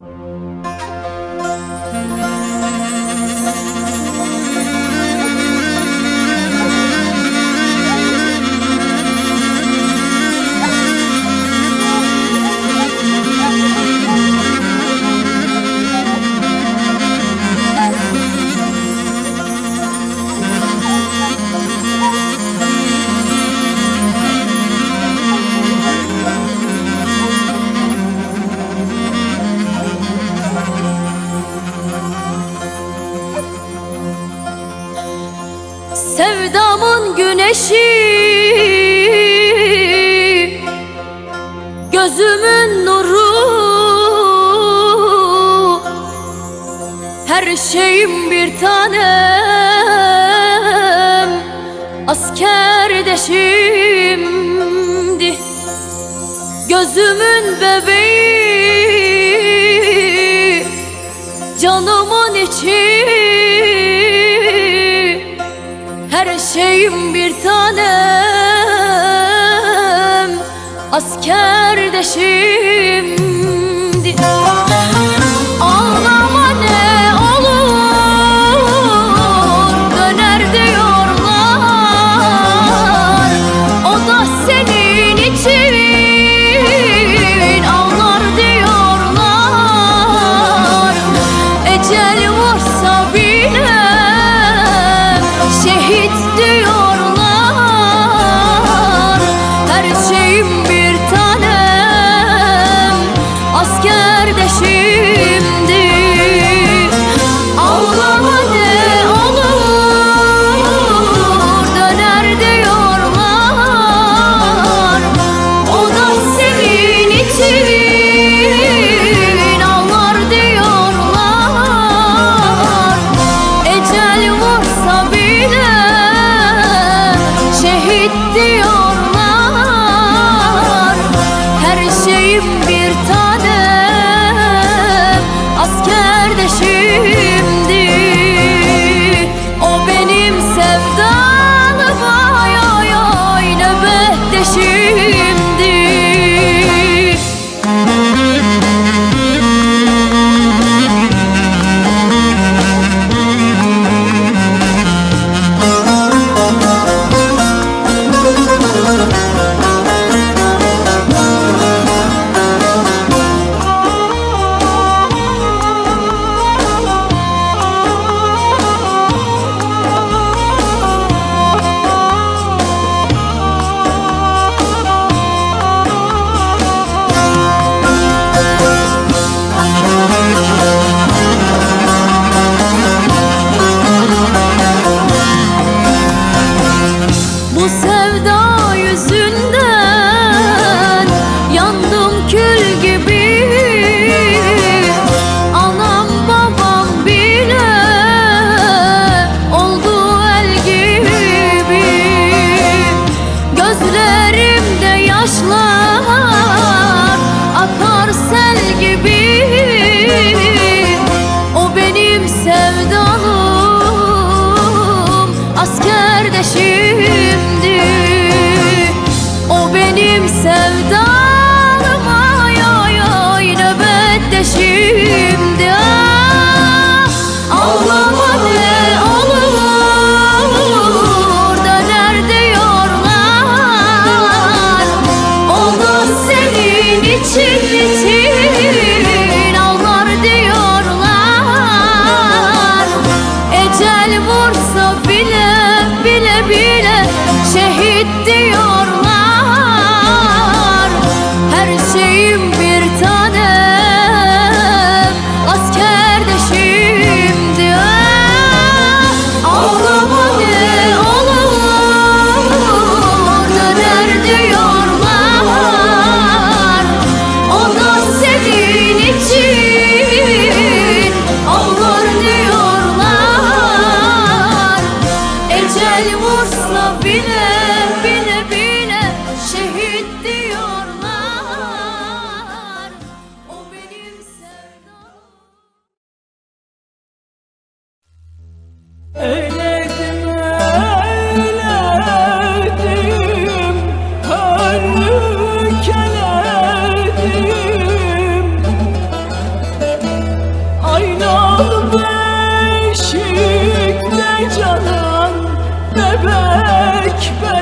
you Sevdamın güneşi. Gözümün nuru. Her şeyim bir tanem. Asker şimdi. Gözümün bebeği. Canımın içi. şeyim bir tanem. Asker de asker deşir. asker ekber.